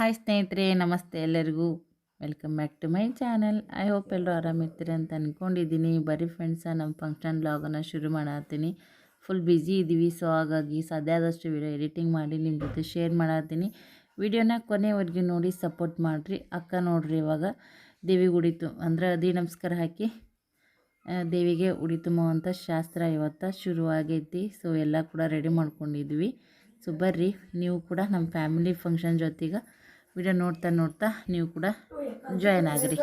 Hi ಸ್ನೇಹಿತರೆ, ನಮಸ್ತೆ ಎಲ್ಲರಿಗೂ. Welcome back to my channel I hope ಎಲ್ಲರೂ ಆರಾಮಿರ್ತೀರಿ ಅಂತ ಅಂದ್ಕೊಂಡಿದ್ದೀನಿ ಬರೀ ಫ್ರೆಂಡ್ಸ ನಮ್ಮ ಫಂಕ್ಷನ್ ಬ್ಲಾಗನ್ನು ಶುರು ಮಾಡತ್ತೀನಿ. ಫುಲ್ ಬ್ಯುಸಿ ಇದ್ದೀವಿ ಸೊ ಹಾಗಾಗಿ ಸಾಧ್ಯ ಆದಷ್ಟು ವಿಡಿಯೋ ಎಡಿಟಿಂಗ್ ಮಾಡಿ ನಿಮ್ಮ ಜೊತೆ ಶೇರ್ ಮಾಡತ್ತೀನಿ. ವಿಡಿಯೋನ ಕೊನೆವರೆಗೂ ನೋಡಿ ಸಪೋರ್ಟ್ ಮಾಡಿರಿ. ಅಕ್ಕ ನೋಡ್ರಿ ಇವಾಗ ದೇವಿಗೆ ಉಡಿತು ಅಂದ್ರೆ ಅದಿ ನಮಸ್ಕಾರ ಹಾಕಿ ದೇವಿಗೆ ಉಡಿ ತುಂಬುವಂಥ ಶಾಸ್ತ್ರ ಇವತ್ತು ಶುರುವಾಗೈತಿ. ಸೊ ಎಲ್ಲ ಕೂಡ ರೆಡಿ ಮಾಡ್ಕೊಂಡಿದ್ವಿ. ಸೊ ಬರ್ರಿ, ನೀವು ಕೂಡ ನಮ್ಮ ಫ್ಯಾಮಿಲಿ ಫಂಕ್ಷನ್ ಜೊತೆಗೆ ವಿಡಿಯೋ ನೋಡ್ತಾ ನೋಡ್ತಾ ನೀವು ಕೂಡ ಜಾಯ್ನ್ ಆಗಿರಿ.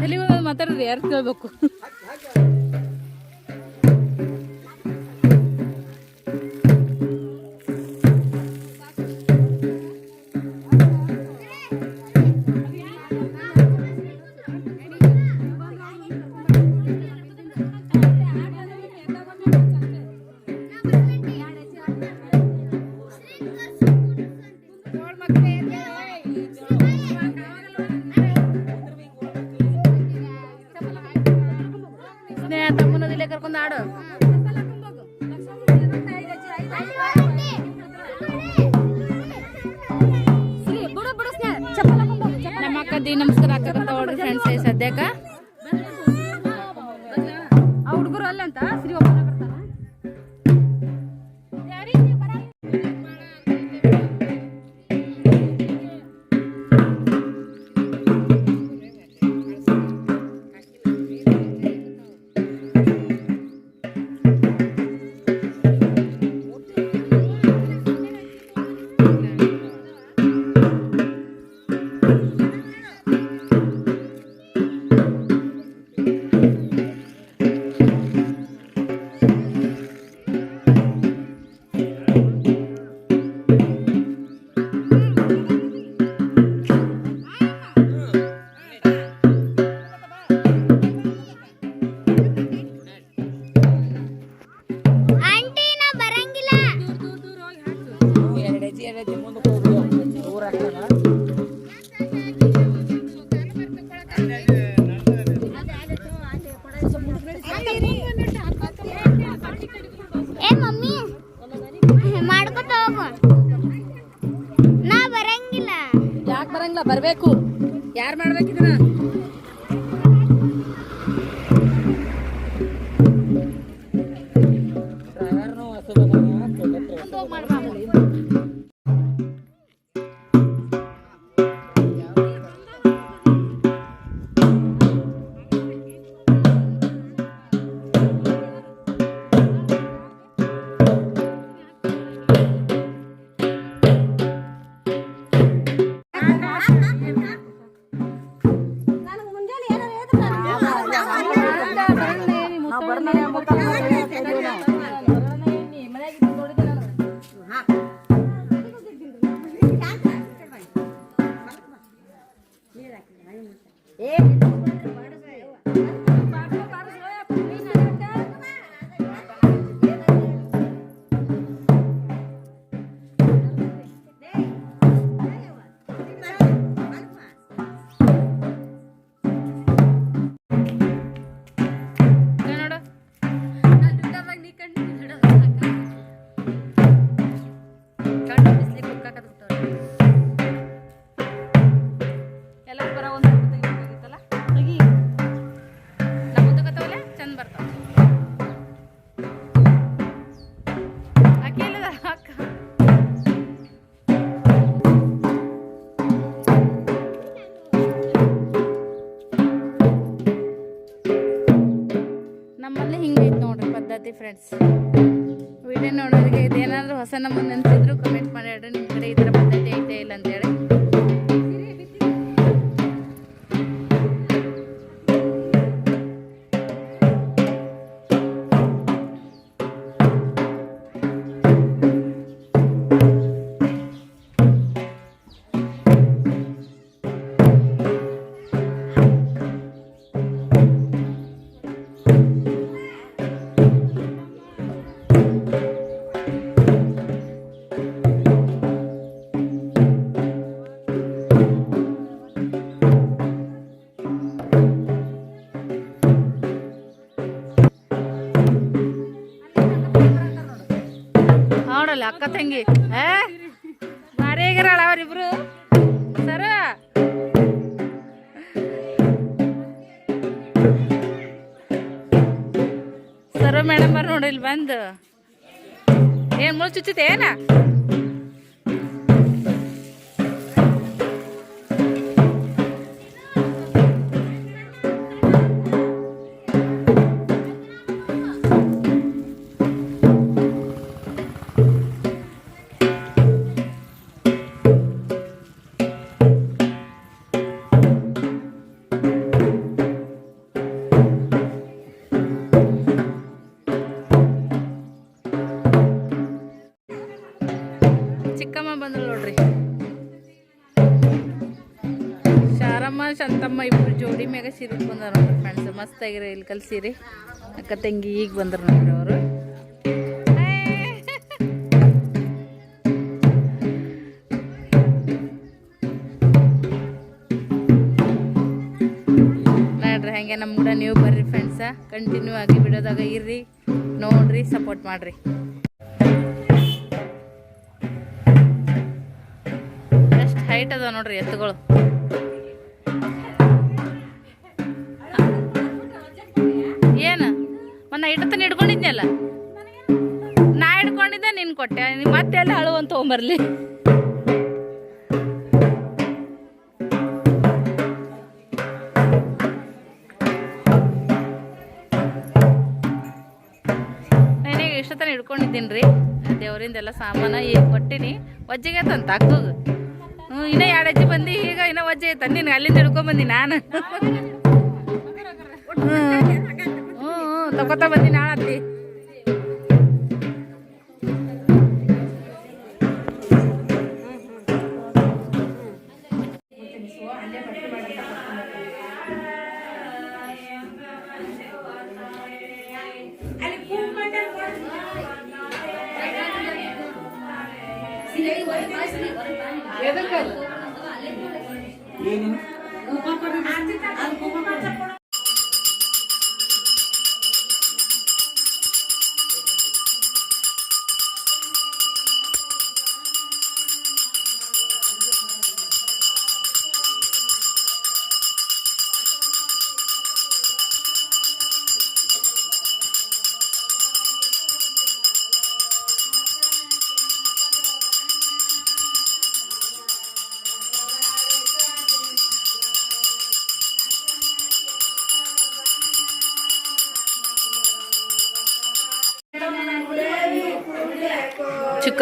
ತಲೆ ಮಾತಾಡಿದ್ರೆ ಯಾರು ಕೇಳ್ಬೇಕು? നാടകം ಯಾಕೆ ಬರಂಗಿಲ್ಲ? ಬರಬೇಕು. ಯಾರು ಮಾಡ್ಬೇಕಿದನ ಪದ್ಧತಿ ಫ್ರೆಂಡ್ಸ್ ವಿಡಿಯೋ ನೋಡೋರಿಗೆ ಇದೇನಾದರೂ ಹೊಸ ನಮ್ಮ ನೆನೆಸಿದ್ರು ಕಮೆಂಟ್ ಮಾಡಿ. ನಿಮ್ಮ ಕಡೆ ಈ ಥರ ಪದ್ಧತಿ ಐತೆ ಇಲ್ಲ ಅಂತೇಳಿ ನೋಡಲ್ಲ ಅಕ್ಕ ತಂಗಿ. ಭಾರಿ ಆಗಿರಲ್ಲ ಅವ್ರಿಬ್ರು? ಸರ? ಸರ ಮೇಡಮ್ ಅವ್ರು ನೋಡಿ, ಇಲ್ಲಿ ಬಂದು. ಏನು ಮುಳು ಏನ? ಶಾರಮ್ಮ ತಮ್ಮ ಇಬ್ರು ಜೋಡಿ ಮ್ಯಾಗ ಸೀರೆ ಬಂದಾರ ನೋಡ್ರಿ ಫ್ರೆಂಡ್ಸ್ ಮಸ್ತ್ ಆಗಿರ, ಇಲ್ಲಿ ಸೀರೆ ಅಕ್ಕ ತಂಗಿ ಈಗ ಬಂದ್ರು ನೋಡ್ರಿ ಅವರು. ನೋಡ್ರಿ ಹಂಗೆ ನಮ್ಮ ಕೂಡ ನೀವು ಬರ್ರಿ ಫ್ರೆಂಡ್ಸ ಕಂಟಿನ್ಯೂ ಆಗಿ ಬಿಡೋದಾಗ ಇರ್ರಿ. ನೋಡ್ರಿ ಸಪೋರ್ಟ್ ಮಾಡ್ರಿ. ಎಷ್ಟು ಹೈಟ್ ಅದ ನೋಡ್ರಿ ಎತ್ತುಗಳು. ಮೊನ್ನೆ ಇಟ್ಟತನ ಹಿಡ್ಕೊಂಡಿದ್ನಲ್ಲ ನಾ ಇಡ್ಕೊಂಡಿದ್ದೆ ನಿನ್ ಕೊಟ್ಟೆ. ನೀ ಮತ್ತೆ ಎಲ್ಲ ಅಳುವಂತ ಅಂತ ನಾನೀಗ ಇಷ್ಟತನ ಹಿಡ್ಕೊಂಡಿದ್ದೀನಿ ರೀ ದೇವರಿಂದೆಲ್ಲ ಸಾಮಾನು ಈಗ ಕೊಟ್ಟಿನಿ. ವಜ್ಜಿಗೆ ಐತಂತ ಅಕ್ಕಗ ಹ್ಞೂ ಇನ್ನೂ ಎರಡು ಅಜ್ಜಿ ಬಂದು ಈಗ ಇನ್ನೂ ವಜ್ಜೆ ಐತ ನಿನ್ಗೆ ಅಲ್ಲಿಂದ ಹಿಡ್ಕೊಂಬಂದಿ ನಾನು. ಹ್ಞೂ ಹ್ಞೂ ತಗೋತಾ ಬಂದಿ ನಾಳತ್ತಿ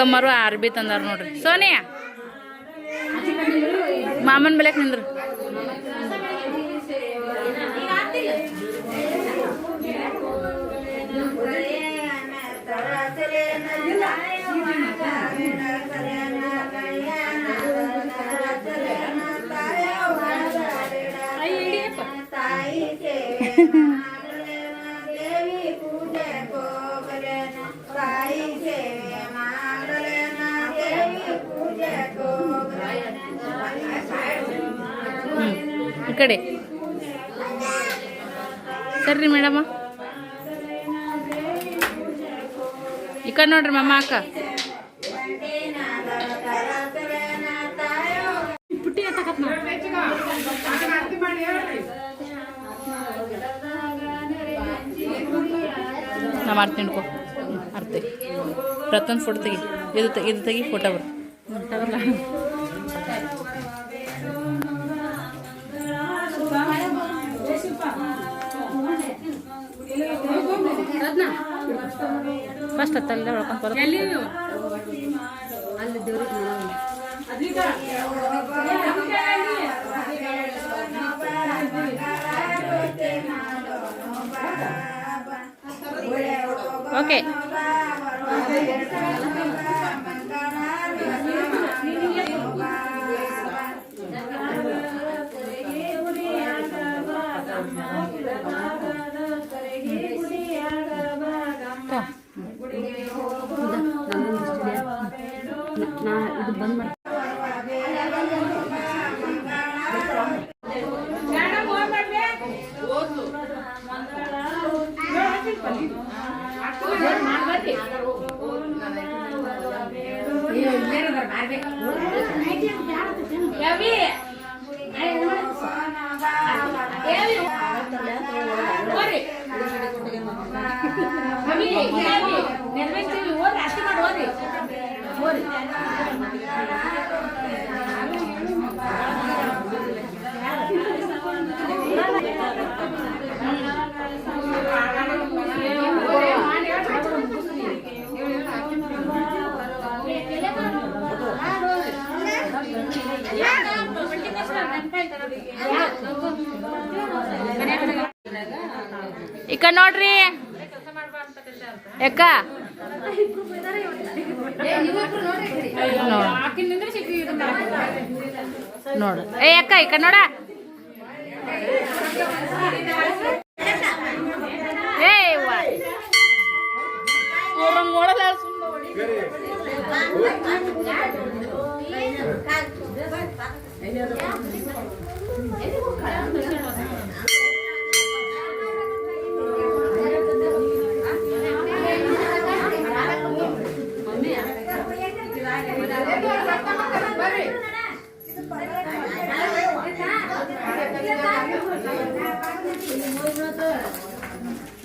ಚಿಕ್ಕಮ್ಮರು ಆರ್ಬಿ ತಂದಾರ ನೋಡ್ರಿ. ಸೋನಿಯಾ ಮಾಮನ್ ಬೆಲೆಕ್ ನಿಂದ್ರು. ಈ ಕಡೆ. ಸರಿ ಮೇಡಮ. ಈ ಕಡೆ ನೋಡ್ರಿ ಮಮ್ಮ ಅಕ್ಕ. ನಾ ಮಾಡ್ತೀನಿ ಹಿಡ್ಕೊ ಅರ್ತಿ. ಪ್ರತೊಂದು ಫೋಟೋ ತೆಗಿ. ಇದು ತೆಗಿ ಇದು ತೆಗಿ ಫೋಟೋ ಬರ್ ಫಸ್ಟ್ ಹತ್ತಲ್ಲ ಹೊಡ್ಕೊಂಡು ಬರೋದು ಓಕೆ ನೋಡ್ರಿ. ಯಾಕ? ನೋಡು. ಏ ಅಕ್ಕ ಈ ನೋಡ. ಏನು ಅವ್ರಂಗ್ ನೋಡಲ್ಲ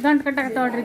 ಗಂಟು ಕಟ್ಟಾಕತ್ತ ನೋಡ್ರಿ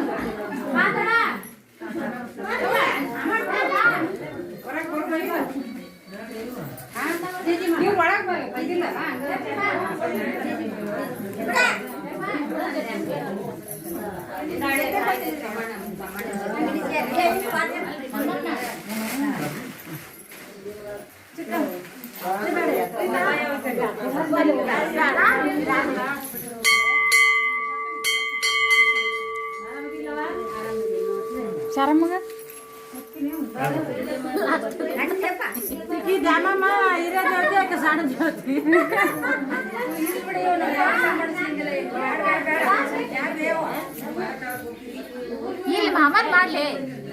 ಮಾಮನ್ ಮಾಡ್ಲಿ.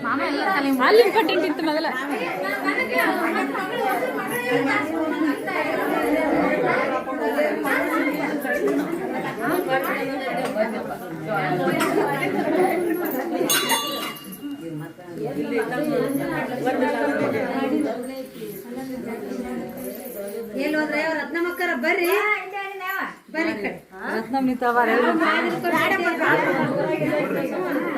ಮಾಮ ಎಲ್ಲ ತಲೆ ಅಲ್ಲಿ ಕಟ್ಟಿಂಟಿತ್ತು ಮಗಲ ಎಲ್ಲಿ ಹೋದ್ರೆ ರತ್ನ ಮಕ್ಕರ ಬರ್ರಿ. ಬರ್ರಿ ಈ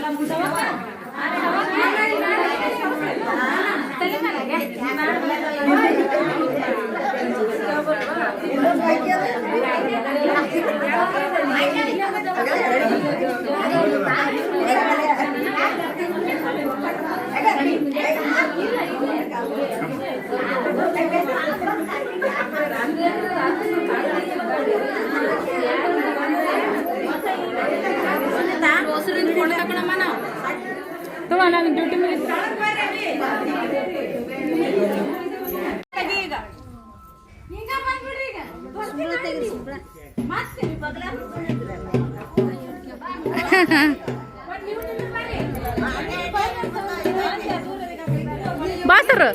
ಬಾ ಸರ್.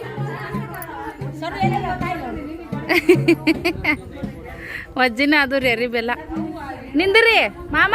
ವಜ್ಜಿನ ಅದು ರೀ ಅರಿ ಬೆಲ್ಲ ನಿಂದ್ರಿ ಮಾಮ?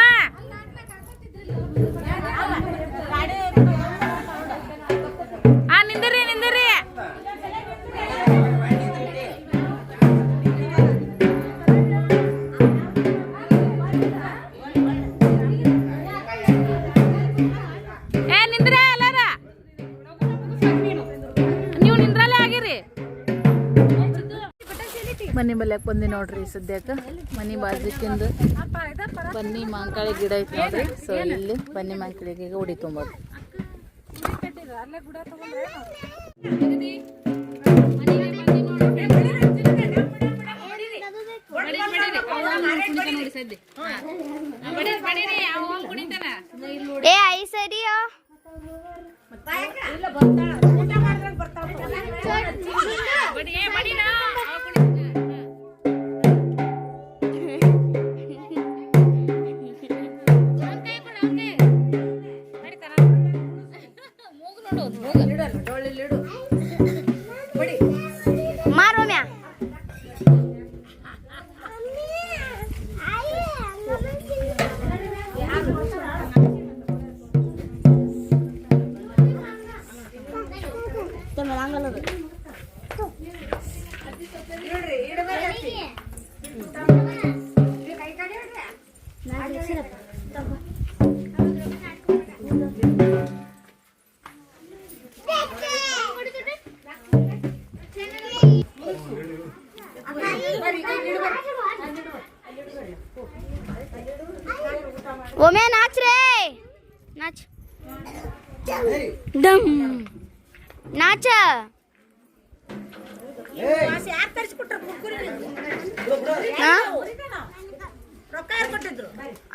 ಮನೆ ಬಲ್ಯಾಕ ಬಂದಿ ನೋಡ್ರಿ ಸದ್ಯಕ್ಕೆ ಮನೆ ಬಾಜುಕಿಂದ ಬನ್ನಿ ಮಾಂಕಾಳಿ ಗಿಡ ಐತಿ ನೋಡ್ರಿ ಸೊ ಇಲ್ಲಿ ಬನ್ನಿ ಮಾಂಕಾಳಿಗೆ ಉಡಿ ತುಂಬೋದು ಏ ಐ ಸರಿಯೋ ಮಾರೋ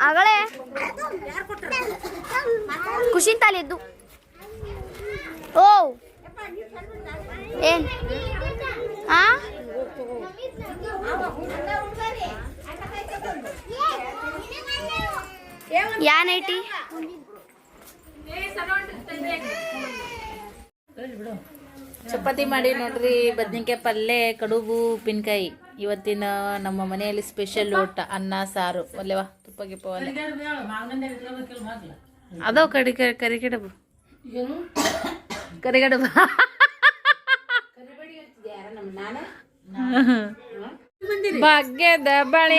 ಆಗಳೇ ಖುಷಿನ ತಾಲಿದ್ದು. ಓ. ಏನ್? ಆ? ಯಾನ್ ಚಪಾತಿ ಮಾಡಿ ನೋಡ್ರಿ, ಬದ್ನಿಕಾಯಿ ಪಲ್ಯ ಕಡುಬು, ಉಪ್ಪಿನಕಾಯಿ. ಇವತ್ತಿನ ನಮ್ಮ ಮನೆಯಲ್ಲಿ ಸ್ಪೆಷಲ್ ಊಟ, ಅನ್ನ, ಸಾರು. ಒಲ್ಲೆವಾ? ತುಪ್ಪ ಗಿಪ್ಪ ಒಲ್ಲೆ ಅದೋ ಕಡಿ ಕರಿಗಡಬು. ಕರಿಗಡಬು. ಭಾಗ್ಯದ ಬಳಿ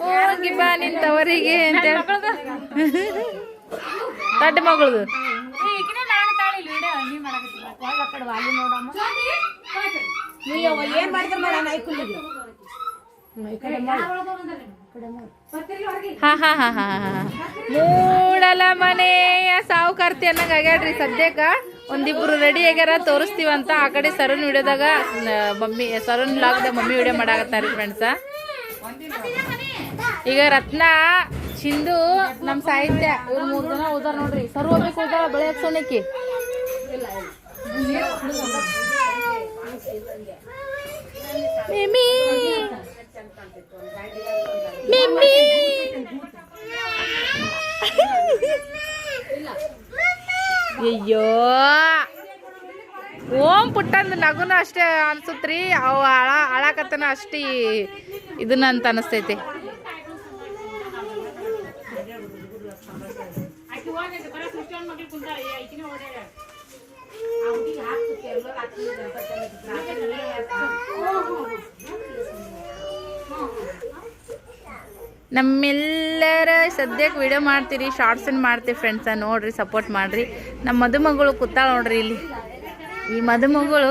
ಹೋಗಿ ಬಾ ನಿಂತವರಿಗೆ ಅಂತ ತಡ್ಡ ಮಗಳದು. ಏನ್ ಮಾಡಿದ್ರ ಮಾಡ ನಾಯ್ಕುಲಿಗೆ ಹಾ ಹಾ ಹಾ ಹಾ ಹಾ ಮೂಡಲ ಮನೆಯ ಸಾವುಕಾರ್ತಿ ಅನ್ನಂಗ ಆಗ್ಯಾಡ್ರಿ ಸದ್ಯಕ್ಕ. ಒಂದಿಬ್ರು ರೆಡಿ ಆಗ್ಯಾರ ತೋರಿಸ್ತೀವಂತ ಆ ಕಡೆ ಸರನ್ ವಿಡಿಯೋದಾಗ ಮಮ್ಮಿ ಸರನ್ ಲಾಗ್ದಾಗ ಮಮ್ಮಿ ವಿಡಿಯೋ ಮಾಡಾಕತ್ತಾರ ಫ್ರೆಂಡ್ಸ ಈಗ ರತ್ನ ಸಿಂಧು ನಮ್ ಸಾಹಿತ್ಯ. ಇವ್ರು ಮೂರ್ ಜನ ಓದಾರ ನೋಡ್ರಿ. ಸರ್ ಹೋಗ್ಬೇಕು ಓದಾರ ಬೆಳೆ ಮಿಮಿ ಮಿಮ್ಮಿ ಅಯ್ಯೋ ಓಂ ಪುಟ್ಟಂದು ನಗುನ ಅಷ್ಟೇ ಅನ್ಸುತ್ರಿ, ಅವು ಅಳ ಅಳಕತ್ತನ ಅಷ್ಟೇ ಇದನ್ನ ಅಂತ ಅನಿಸ್ತೈತಿ. ನಮ್ಮೆಲ್ಲರ ಸದ್ಯಕ್ಕೆ ವಿಡಿಯೋ ಮಾಡ್ತೀರಿ ಶಾರ್ಟ್ಸನ್ನು ಮಾಡ್ತೀವಿ ಫ್ರೆಂಡ್ಸ ನೋಡ್ರಿ ಸಪೋರ್ಟ್ ಮಾಡ್ರಿ. ನಮ್ಮ ಮದುಮಗಳು ಕೂತಾಳ ನೋಡ್ರಿ ಇಲ್ಲಿ. ಈ ಮದುಮಗಳು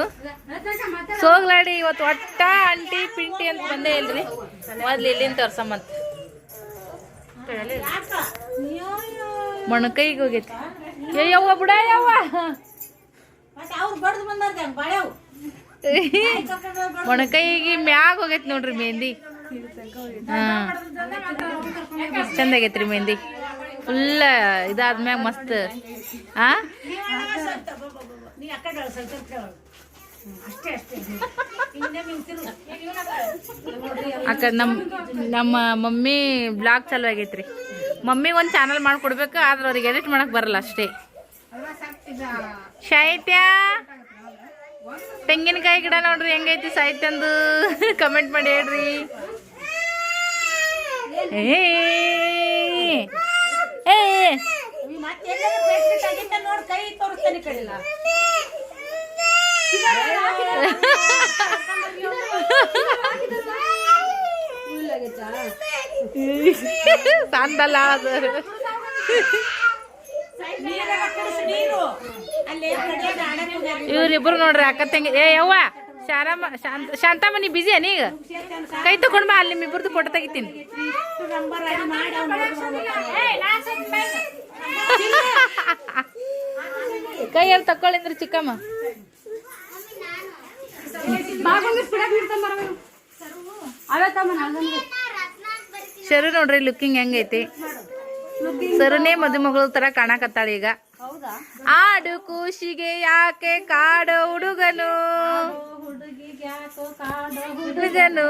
ಸೋಗ್ಲಾಡಿ ಇವತ್ತು ಒಟ್ಟ ಅಂಟಿ ಪಿಂಟಿ ಅಂತ ಬಂದೇ ಇಲ್ರಿ. ಮೊದ್ಲು ಇಲ್ಲಿಂದ ತೋರ್ಸಮ್ಮಂತ. ಮೊಣಕೈಗೆ ಹೋಗೈತಿ. ಏ ಯವ್ವ, ಬುಡ ಯವ್ವ. ಮೊಣಕೈಗೆ ಮ್ಯಾಗ ಹೋಗೈತಿ ನೋಡ್ರಿ ಮೆಹಂದಿ. ಹಾ. ಚಂದ ಆಗೈತ್ರಿ ಮೆಹಂದಿ. ಫುಲ್ ಇದಾದ್ಮ್ಯಾಗ ಮಸ್ತ್. ಆ? ನೀ ಅಕ್ಕ ಸ್ವಲ್ಪ ಅಷ್ಟೇ ಅಷ್ಟೇ ಅಕ್ಕ ನಮ್ಮ ನಮ್ಮ ಮಮ್ಮಿ ಬ್ಲಾಗ್ ಚಾಲು ಆಗೈತ್ರಿ ಮಮ್ಮಿಗೆ ಒಂದು ಚಾನಲ್ ಮಾಡ್ಕೊಡ್ಬೇಕು ಆದ್ರೆ ಅವ್ರಿಗೆ ಎಡಿಟ್ ಮಾಡಕ್ ಬರಲ್ಲ ಅಷ್ಟೇ ಸಾಹಿತ್ಯ ತೆಂಗಿನಕಾಯಿ ಗಿಡ ನೋಡ್ರಿ ಹೆಂಗೈತಿ ಸಾಹಿತ್ಯಂದು ಕಮೆಂಟ್ ಮಾಡಿ ಹೇಳ್ರಿ ಏ ಮತ್ತೆ ಎಲ್ಲರೂ ಪ್ರೆಗ್ನೆಂಟ್ ಆಗಿದ್ದ ನೋಡ್ ಕೈ ತೋರಿಸ್ತಾನೆ ಕಡಿಲ್ಲ ಸಾಂದಲ್ಲ ಅದು ಅಲ್ಲಿ. ಇವ್ರಿಬ್ರು ನೋಡ್ರಿ ಅಕ್ಕ ತಂಗಿ. ಏ ಯವ್ವ ಶಾರಮ್ಮ ಶಾಂತ ಶಾಂತಮ್ಮ ನೀ ಬಿಜಿ ನೀಗ ಕೈ ತಗೊಂಡ್ ಬಾ ಅಲ್ಲಿ ನಿಮ್ಮಿಬ್ರದ್ದು ಫೋಟೋ ತೆಗಿತೀನಿ ಇಷ್ಟು ನಂಬರ್ ಆಗಿ ಮಾಡಿ ಅವ್ನು ನೋಡ್ಕೊಂಡು ಬರ್ತಾನೆ. ಕೈಯಲ್ಲಿ ತಕ್ಕೊಳ್ಳಿಂದ್ರಿ ಚಿಕ್ಕಮ್ಮ. ಶರು ನೋಡ್ರಿ ಲುಕ್ಕಿಂಗ್ ಹೆಂಗೈತಿ? ಸರುನೇ ಮದುಮಗಳ ತರ ಕಾಣಕತ್ತಾಳ ಈಗ. ಆಡು ಖುಷಿಗೆ ಯಾಕೆ ಕಾಡ ಹುಡುಗನು? ಹುಡುಗನು.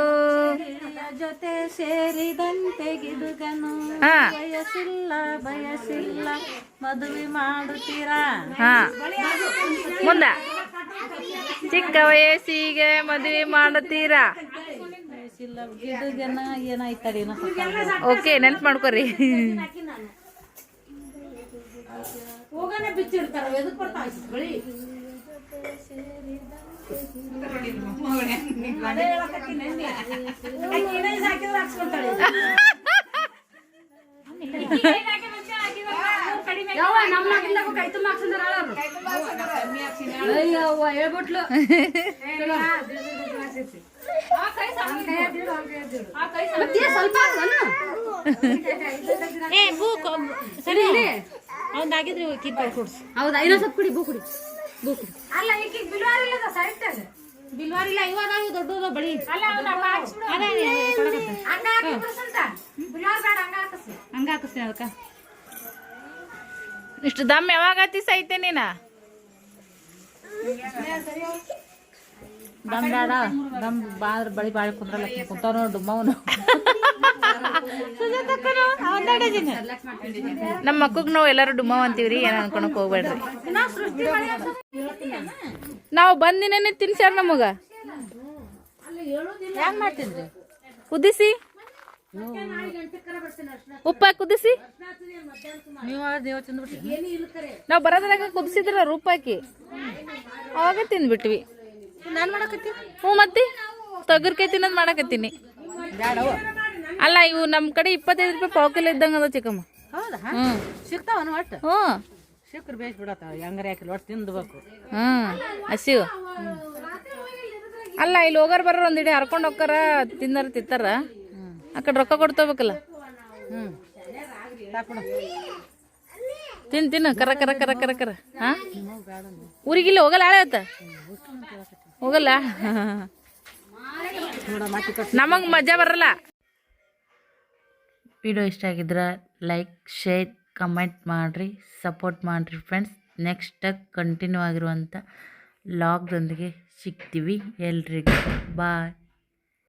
ಜೊತೆ ಸೇರಿದಂತೆ ಗಿಡುಗನು. ಹಾ. ಬಯಸಿಲ್ಲ ಬಯಸಿಲ್ಲ ಮದುವೆ ಮಾಡುತ್ತೀರಾ? ಮುಂದ. ಚಿಕ್ಕ ವಯಸ್ಸಿಗೆ ಮದುವೆ ಮಾಡುತ್ತೀರಾ? ಗಿಡುಗನ ಏನಾಯ್ತಡಿ ಓಕೆ ನೆನ್ಪು ಮಾಡ್ಕೊರಿ. ಹೋಗನೆ ಬಿಚ್ಚಿರ್ತಾರ ಎದಕ್ ಬರ್ತಾವ ಹೇಳ್ಬಿಟ್ಲು ಸ್ವಲ್ಪ ಸರಿ ಅವ್ದಾಗಿದ್ರೆ ಕಿಪ್ಪ ಕೊಡ್ಸು ಹೌದಾ? ಇನ್ನೊಂದ್ ಸ್ವಲ್ಪ ಕುಡಿ ಬೂ ಕುಡಿ. ಅಲ್ಲ ಈಗ ಬಿಲ್ವಾರ ಇಲ್ಲ ಸೈಡ್ ಬಿಲ್ವಾರ್ ಇಲ್ಲ ಇವಾಗ ದೊಡ್ಡ ಬಳಿ. ಅಲ್ಲ ಅವ್ನ ಹಂಗ ಹಾಕಿ ಬಿಡ್ಸಂತ ಬಿಲ್ವಾರ ಬೇಡ ಹಂಗ ಹಾಕಸಿ ಹಂಗ ಹಾಕಿಸ್ತೀನಿ ಅದಕ್ಕ ಇಷ್ಟು ದಮ್ ಯಾವಾಗ ಹತ್ತಿಸೈತೆ ನೀನ? ದಮ್ ಬೇಡ ದಮ್ ಬಾದ್ರ ಬಳಿ ಬಾಳಿ ಕುಂದ್ರಲ್ಲ ಕುಂತಾವ ನೋಡು ಮೌನ ನಮ್ಮ ಮಕ್ಕಗ್ ನಾವು ಎಲ್ಲರೂ ಡುಮ್ಮವ್ ಅಂತೀವ್ರಿ ಏನ್ ಅನ್ಕೊಳಕ್ ಹೋಗ್ಬೇಡ್ರಿ. ನಾವು ಬಂದಿನೇನೆ ತಿನ್ಸ್ಯಾರ ನಮಗ. ಹೆಂಗ್ ಮಾಡ್ತೀನಿ ಕುದಿಸಿ. ಉಪ್ಪ ಕುದಿಸಿ. ನೀವು ದೇವ ತಿಂದ್ಬಿಟ್ರಿ. ನಾವು ಬರೋದ್ರಾಗ ಕುದಿಸಿದ್ರ ರೂಪಾಕಿ. ಅವಾಗ ತಿಂದ್ಬಿಟ್ವಿ ನಾನು ಹ್ಞೂ ಮತ್ತೆ? ತೊಗರ್ಕಾಯಿ ತಿನ್ನೋದು ಮಾಡಕತ್ತೀನಿ. ಅಲ್ಲ ಇವು ನಮ್ಮ ಕಡೆ ಇಪ್ಪತ್ತೈದು ರೂಪಾಯಿ ಪಾವು ಕಿಲೋ ಇದ್ದಂಗೆ ಅದ ಚಿಕ್ಕಮ್ಮ. ಹೌದಾ? ಹ್ಞೂ. ಸಿಗ್ತಾವನ ಒಟ್ಟು? ಹ್ಞೂ. ಸಿಕ್ಕ್ರೆ ಬೇಸ್ ಬಿಡತ್ತಾವ ಹೆಂಗಾರ ಯಾಕಿಲ್ಲ ಒಟ್ಟು ತಿಂದ್ಬೇಕು? ಹ್ಞೂ. ಹಸಿವು. ಅಲ್ಲ ಇಲ್ಲಿ ಹೋಗಾರ ಬರೋರು ಒಂದಿಡಿ ಹರ್ಕೊಂಡು ಹೋಗ್ತಾರ ತಿಂದಾರ ತಿಂತಾರ. ಆ ಕಡೆ ರೊಕ್ಕ ಕೊಡ್ತೋಬೇಕಲ್ಲ ಹ್ಞೂ. ತಿನ್ ತಿನ್ನು ಕರ ಕರ ಕರ ಕರ ಕರ. ಹಾ? ಊರಿಗಿಲ್ಲ ಹೋಗಲ್ಲ ಹಾಳೆ ಆತ? ಹೋಗಲ್ಲ? ನಮಗೆ ಮಜಾ ಬರಲ್ಲ. ವಿಡಿಯೋ ಇಷ್ಟ ಆಗಿದ್ರೆ ಲೈಕ್, ಶೇರ್, ಕಮೆಂಟ್ ಮಾಡಿರಿ, ಸಪೋರ್ಟ್ ಮಾಡಿರಿ ಫ್ರೆಂಡ್ಸ್. ನೆಕ್ಸ್ಟ್ ಕಂಟಿನ್ಯೂ ಆಗಿರುವಂಥ ಲಾಗ್ದೊಂದಿಗೆ ಸಿಗ್ತೀವಿ ಎಲ್ರಿಗೂ. ಬಾಯ್.